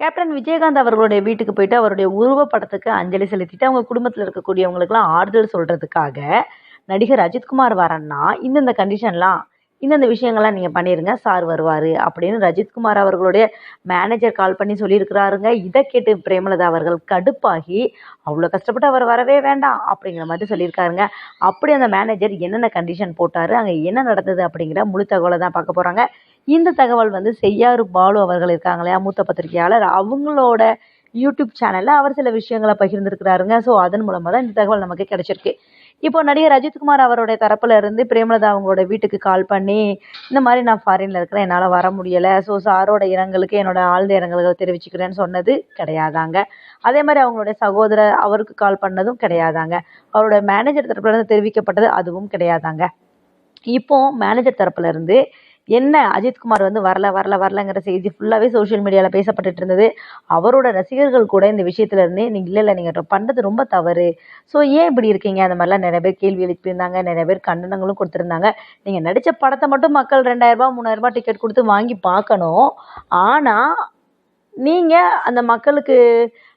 Captain Vijayakanth அவர்களுடைய வீட்டுக்கு போயிட்டு அவருடைய உருவப்படத்துக்கு அஞ்சலி செலுத்திட்டு அவங்க குடும்பத்தில் இருக்கக்கூடியவங்களுக்குலாம் ஆறுதல் சொல்கிறதுக்காக நடிகர் அஜித்குமார் வரன்னா இந்தந்த கண்டிஷன்லாம் இந்தந்த விஷயங்கள்லாம் நீங்கள் பண்ணிடுங்க சார் வருவார் அப்படின்னு ரஜித்குமார் அவர்களுடைய மேனேஜர் கால் பண்ணி சொல்லியிருக்கிறாருங்க. இதை கேட்டு பிரேமலதா அவர்கள் கடுப்பாகி அவ்வளோ கஷ்டப்பட்டு அவர் வரவே வேண்டாம் அப்படிங்கிற மாதிரி சொல்லியிருக்காருங்க. அப்படி அந்த மேனேஜர் என்னென்ன கண்டிஷன் போட்டார் அங்கே என்ன நடந்தது அப்படிங்கிற முழு தகவலை தான் பார்க்க போகிறாங்க இந்த தகவல் வந்து செய்யாறு பாலு அவர்கள் இருக்காங்க இல்லையா மூத்த பத்திரிகையாளர். அவங்களோட யூடியூப் சேனலில் அவர் சில விஷயங்களை பகிர்ந்துருக்கிறாருங்க. ஸோ அதன் மூலமாக தான் இந்த தகவல் நமக்கு கிடைச்சிருக்கு. இப்போ நடிகர் அஜித்குமார் அவருடைய தரப்புல இருந்து பிரேமலதா அவங்களோட வீட்டுக்கு கால் பண்ணி இந்த மாதிரி நான் ஃபாரின்ல இருக்கிறேன் என்னால் வர முடியலை. ஸோ சாரோட இரங்கலுக்கு என்னோட ஆழ்ந்த இரங்கல்களை தெரிவிச்சுக்கிறேன்னு சொன்னது கிடையாதாங்க. அதே மாதிரி அவங்களுடைய சகோதரர் அவருக்கு கால் பண்ணதும் கிடையாதாங்க. அவரோட மேனேஜர் தரப்புல இருந்து தெரிவிக்கப்பட்டது அதுவும் கிடையாதாங்க. இப்போ மேனேஜர் தரப்புல இருந்து என்ன அஜித்குமார் வந்து வரல வரல வரலங்கிற செய்தி ஃபுல்லாகவே சோஷியல் மீடியாவில் பேசப்பட்டுட்டு இருந்தது. அவரோட ரசிகர்கள் கூட இந்த விஷயத்துல இருந்தே நீங்கள் இல்லை இல்லை நீங்கள் பண்ணுறது ரொம்ப தவறு. ஸோ ஏன் இப்படி இருக்கீங்க? அந்த மாதிரிலாம் நிறைய பேர் கேள்வி எழுப்பியிருந்தாங்க நிறைய பேர் கண்டனங்களும் கொடுத்துருந்தாங்க. நீங்கள் நடித்த படத்தை மட்டும் மக்கள் ரெண்டாயிரரூபா மூணாயிரரூபா டிக்கெட் கொடுத்து வாங்கி பார்க்கணும். ஆனால் நீங்கள் அந்த மக்களுக்கு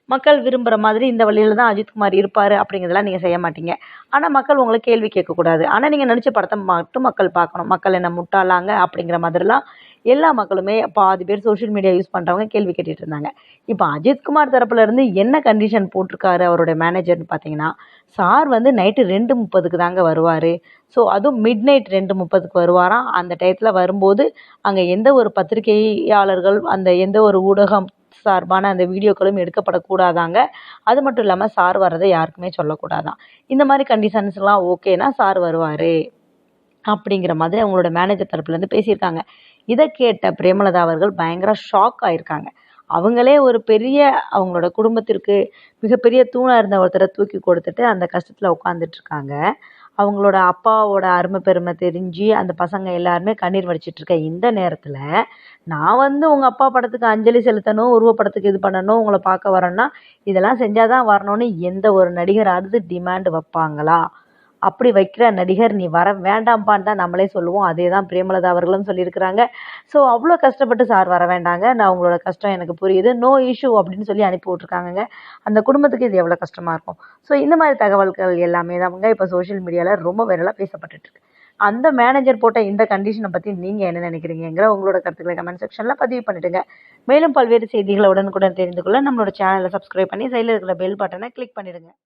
மக்கள் விரும்புகிற மாதிரி இந்த வழியில் தான் அஜித்குமார் இருப்பார் அப்படிங்கிறதெல்லாம் நீங்கள் செய்ய மாட்டீங்க. ஆனால் மக்கள் உங்களை கேள்வி கேட்கக்கூடாது. ஆனால் நீங்கள் நடித்த படத்தை மட்டும் மக்கள் பார்க்கணும். மக்கள் என்ன முட்டாளாங்க அப்படிங்கிற மாதிரிலாம் எல்லா மக்களுமே பாதி பேர் சோஷியல் மீடியா யூஸ் பண்ணுறவங்க கேள்வி கேட்டுட்டு இருந்தாங்க. இப்போ அஜித்குமார் தரப்புலேருந்து என்ன கண்டிஷன் போட்டிருக்காரு அவருடைய மேனேஜர்னு பார்த்தீங்கன்னா சார் வந்து நைட்டு ரெண்டு முப்பதுக்கு தாங்க வருவார். ஸோ அதுவும் மிட் நைட் ரெண்டு முப்பதுக்கு வருவாராம். அந்த டயத்தில் வரும்போது அங்கே எந்த ஒரு பத்திரிகையாளர்கள் அந்த எந்த ஒரு ஊடகம் சார்பான அந்த வீடியோக்களும் எடுக்கப்படக்கூடாதாங்க. அது மட்டும் இல்லாமல் சார் வர்றதை யாருக்குமே சொல்லக்கூடாதான். இந்த மாதிரி கண்டிஷன்ஸ்லாம் ஓகேனா சார் வருவார் அப்படிங்கிற மாதிரி அவங்களோட மேனேஜர் தரப்புலேருந்து பேசியிருக்காங்க. இதை கேட்ட பிரேமலதா அவர்கள் பயங்கர ஷாக் ஆயிருக்காங்க. அவங்களே ஒரு பெரிய அவங்களோட குடும்பத்திற்கு மிகப்பெரிய தூணாக இருந்த ஒருத்தரை தூக்கி கொடுத்துட்டு அந்த கஷ்டத்தில் உட்காந்துட்ருக்காங்க அவங்களோட அப்பாவோட அருமை பெருமை தெரிஞ்சு அந்த பசங்க எல்லாருமே கண்ணீர் வடிச்சிட்ருக்க இந்த நேரத்தில் நான் வந்து உங்கள் அப்பா படத்துக்கு அஞ்சலி செலுத்தணும் உருவப்படத்துக்கு இது பண்ணணும் உங்களை பார்க்க வரேன்னா இதெல்லாம் செஞ்சால் தான் வரணும்னு எந்த ஒரு நடிகராவது டிமாண்ட் வைப்பாங்களா? அப்படி வைக்கிற நடிகர் நீ வர வேண்டாம்ப்பான்னு தான் நம்மளே சொல்லுவோம். அதே தான் பிரேமலதா அவர்களும் சொல்லியிருக்கிறாங்க. ஸோ அவ்வளோ கஷ்டப்பட்டு சார் வர வேண்டாங்க. நான் உங்களோட கஷ்டம் எனக்கு புரியுது. நோ இஷ்யூ அப்படின்னு சொல்லி அனுப்பி விட்ருக்காங்கங்க அந்த குடும்பத்துக்கு இது எவ்வளோ கஷ்டமாக இருக்கும். ஸோ இந்த மாதிரி தகவல்கள் எல்லாமே தாங்க இப்போ சோஷியல் மீடியாவில் ரொம்ப வைரலாக பேசப்பட்டுருக்கு அந்த மேனேஜர் போட்ட இந்த கண்டிஷனை பற்றி நீங்கள் என்ன நினைக்கிறீங்கிற உங்களோட கருத்துக்களை கமெண்ட் செக்ஷனில் பதிவு பண்ணிவிடுங்க மேலும் பல்வேறு செய்திகளை உடனுக்குடன் தெரிந்து கொள்ள நம்மளோட சேனலை சப்ஸ்கிரைப் பண்ணி சைடில் இருக்கிற பெல் பட்டனை கிளிக் பண்ணிவிடுங்க